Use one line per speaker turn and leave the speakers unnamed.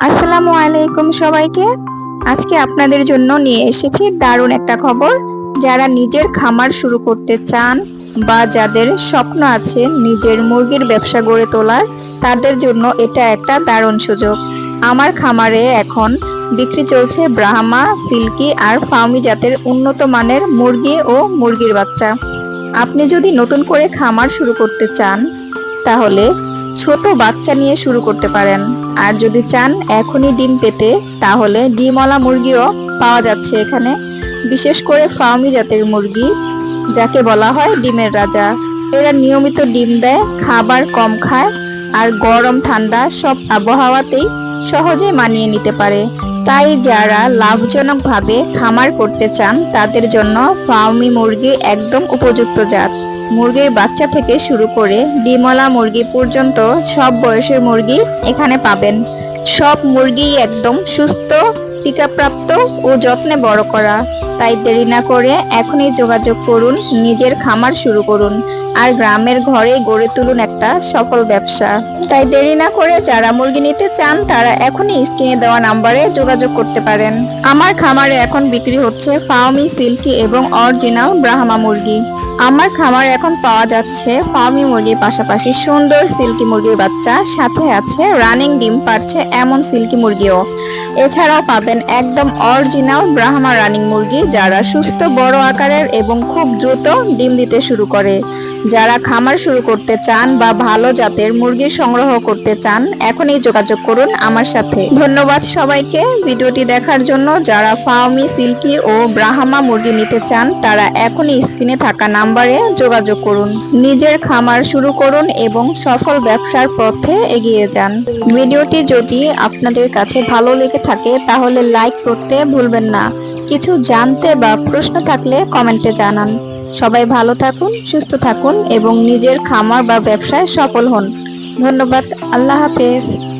আসসালামু আলাইকুম সবাইকে। আজকে আপনাদের জন্য নিয়ে এসেছি দারুণ একটা খবর। যারা নিজের খামার শুরু করতে চান বা যাদের স্বপ্ন আছে নিজের মুরগির ব্যবসা গড়ে তোলার, তাদের জন্য এটা একটা দারুণ সুযোগ। আমার খামারে এখন বিক্রি চলছে ব্রাহ্মা, সিল্কি আর ফার্মি জাতের উন্নত মানের মুরগি ও মুরগির বাচ্চা। আপনি যদি নতুন করে খামার শুরু করতে চান, তাহলে ছোট বাচ্চা নিয়ে শুরু করতে পারেন। আর যদি চান এখনই ডিম পেতে, তাহলে ডিমওয়ালা মুরগিও পাওয়া যাচ্ছে এখানে। বিশেষ করে ফার্মি জাতের মুরগি, যাকে বলা হয় ডিমের রাজা। এরা নিয়মিত ডিম দেয়, খাবার কম খায়, আর গরম ঠান্ডা সব আবহাওয়াতেই সহজে মানিয়ে নিতে পারে। তাই যারা লাভজনকভাবে খামার করতে চান, তাদের জন্য ফার্মি মুরগি একদম উপযুক্ত জাত। মুরগির বাচ্চা থেকে শুরু করে ডিমলা মুরগি পর্যন্ত সব বয়সের মুরগি এখানে পাবেন। সব মুরগি একদম সুস্থ, টিকাপ্রাপ্ত ও যত্নে বড় করা। তাই দেরি না করে এখনই যোগাযোগ করুন, নিজের খামার শুরু করুন। আর গ্রামের ঘরে গড়ে তুলুন একটা সফল ব্যবসা। তাই দেরি না করে যারা মুরগি নিতে চান, তারা এখনই স্ক্রিনে দেওয়া নাম্বারে যোগাযোগ করতে পারেন। আমার খামারে এখন বিক্রি হচ্ছে ফার্মি সিল্কি এবং অরিজিনাল ব্রাহ্মা মুরগি। আমার খামার এখন পাওয়া যাচ্ছে ফার্মি মুরগির পাশাপাশি সুন্দর সিল্কি মুরগির বাচ্চা, সাথে আছে রানিং ডিম পারছে এমন সিল্কি মুরগিও। এছাড়াও পাবেন একদম অরিজিনাল ব্রাহ্মা রানিং মুরগি, যারা সুস্থ, বড় আকারের এবং খুব দ্রুত ডিম দিতে শুরু করে। যারা খামার শুরু করতে চান বা ভালো জাতের মুরগি সংগ্রহ করতে চান, এখনই যোগাযোগ করুন আমার সাথে। ধন্যবাদ সবাইকে। ভিডিওটি দেখার জন্য যারা ফার্মি সিল্কি ও ব্রাহ্মা মুরগি নিতে চান, তারা এখনই স্ক্রিনে থাকা নাম্বারে যোগাযোগ করুন। নিজের খামার শুরু করুন এবং সফল ব্যবসার পথে এগিয়ে যান। ভিডিওটি যদি আপনাদের কাছে ভালো লেগে থাকে, তাহলে লাইক করতে ভুলবেন না। কিছু জানতে বা প্রশ্ন থাকলে কমেন্টে জানান। সবাই ভালো থাকুন, সুস্থ থাকুন এবং নিজের খামার বা ব্যবসায় সফল হন। ধন্যবাদ, আল্লাহ হাফেজ।